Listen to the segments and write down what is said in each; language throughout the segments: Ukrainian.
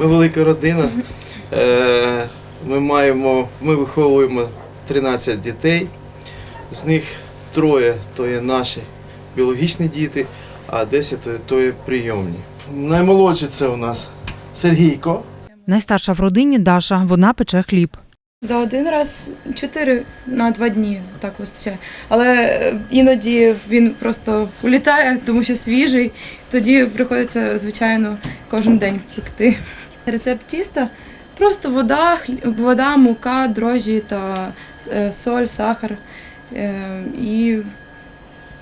Ми велика родина. Е, Ми маємо, ми виховуємо 13 дітей. З них троє то є наші біологічні діти, а 10 то є- прийомні. Наймолодший це у нас Сергійко. Найстарша в родині Даша. Вона пече хліб. За один раз чотири на два дні так вистачає. Але е, іноді він просто улітає, тому що свіжий. Тоді приходиться, звичайно, кожен день пекти. Рецепт тіста просто вода, вода, мука, дрожжі та е, соль, сахар е, і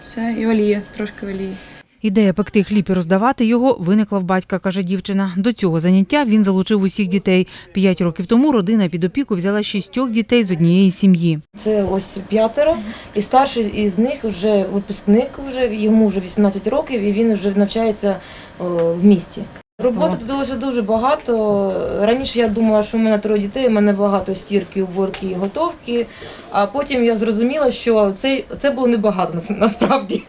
все, і олія, трошки олії. Ідея пекти хліб і роздавати його виникла в батька, каже дівчина. До цього заняття він залучив усіх дітей. П'ять років тому родина під опіку взяла шістьох дітей з однієї сім'ї. Це ось п'ятеро, і старший із них вже випускник, вже йому вже 18 років, і він вже навчається о, в місті. Роботи додалося дуже багато. Раніше я думала, що в мене троє дітей, у мене багато стірки, уборки і готовки. А потім я зрозуміла, що це, це було небагато насправді.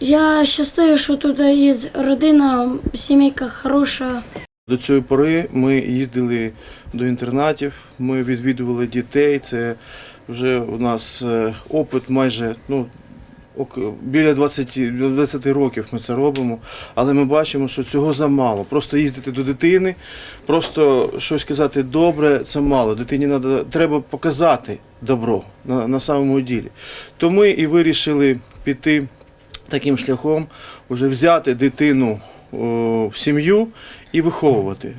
Я щасливий, що тут є родина, сімейка хороша. До цієї пори ми їздили до інтернатів, ми відвідували дітей. Це вже у нас е, опит майже ну, біля 20, 20 років ми це робимо, але ми бачимо, що цього замало. Просто їздити до дитини, просто щось казати добре, це мало. Дитині надо, треба показати добро на, на самому ділі. То ми і вирішили піти таким шляхом, вже взяти дитину в сім'ю і виховувати.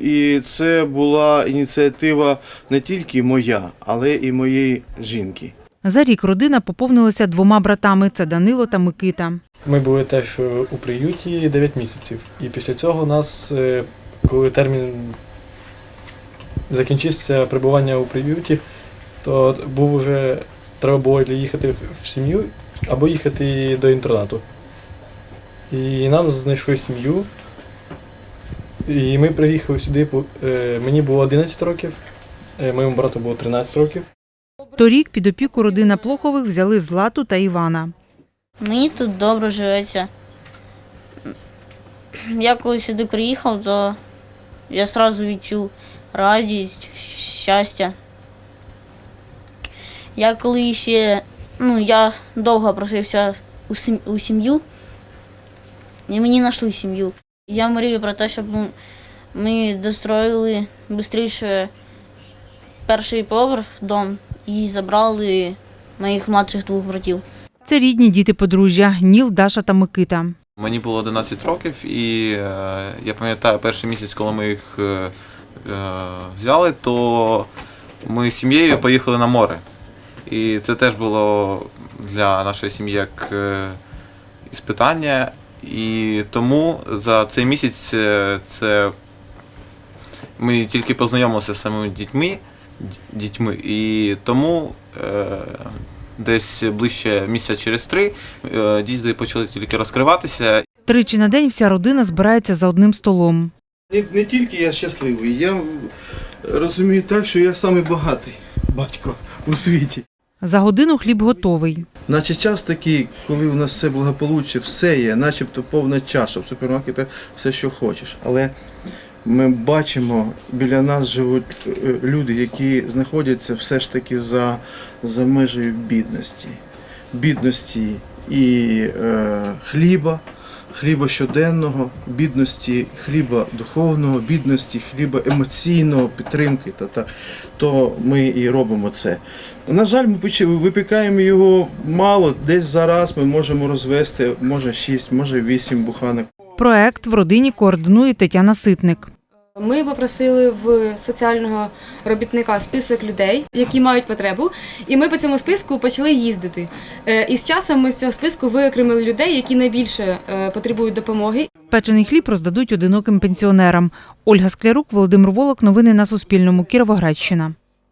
І це була ініціатива не тільки моя, але і моєї жінки. За рік родина поповнилася двома братами це Данило та Микита. Ми були теж е, у приюті 9 місяців. І після цього нас, е, коли термін закінчився перебування у приюті, то був уже треба було їхати в- сім'ю або їхати до інтернату. І нам знайшли сім'ю. І ми приїхали сюди. е, Мені було 11 років, моєму брату було 13 років. Торік під опіку родина Плохових взяли Злату та Івана. Мені тут добре живеться. Я коли сюди приїхав, то я одразу відчув радість, щастя. Я коли ще, ну, я довго просився у сім'ю, і мені знайшли сім'ю. Я мрію про те, щоб ми достроїли швидше перший поверх дом і забрали моїх младших двох братів. Це рідні діти подружжя Ніл, Даша та Микита. Мені було 11 років, і е, я пам'ятаю перший місяць, коли ми їх е, е, взяли, то ми з сім'єю поїхали на море. І це теж було для нашої сім'ї як іспитання. І тому за цей місяць це ми тільки познайомилися з самими дітьми, дітьми. І тому е, десь ближче місяця через три е, діти почали тільки розкриватися, Тричі на день вся родина збирається за одним столом. Не, не тільки я щасливий, я розумію так, що я самий багатий батько у світі. За годину хліб готовий. Наче час такий, коли у нас все благополуччя, все є, начебто повна чаша в супермаркетах, все, що хочеш. Але ми бачимо, біля нас живуть е, люди, які знаходяться все ж таки за, за межею бідності. Бідності і е, хліба, хліба щоденного, бідності хліба духовного, бідності хліба емоційного, підтримки. Та, та, то ми і робимо це. На жаль, ми випікаємо його мало, десь зараз ми можемо розвести, може 6, може 8 буханок. Проект в родині координує Тетяна Ситник. Ми попросили в соціального робітника список людей, які мають потребу, і ми по цьому списку почали їздити. Е, І з часом ми з цього списку виокремили людей, які найбільше е, потребують допомоги. Печений хліб роздадуть одиноким пенсіонерам. Ольга Склярук, Володимир Волок. Новини на Суспільному. Кіровоградщина.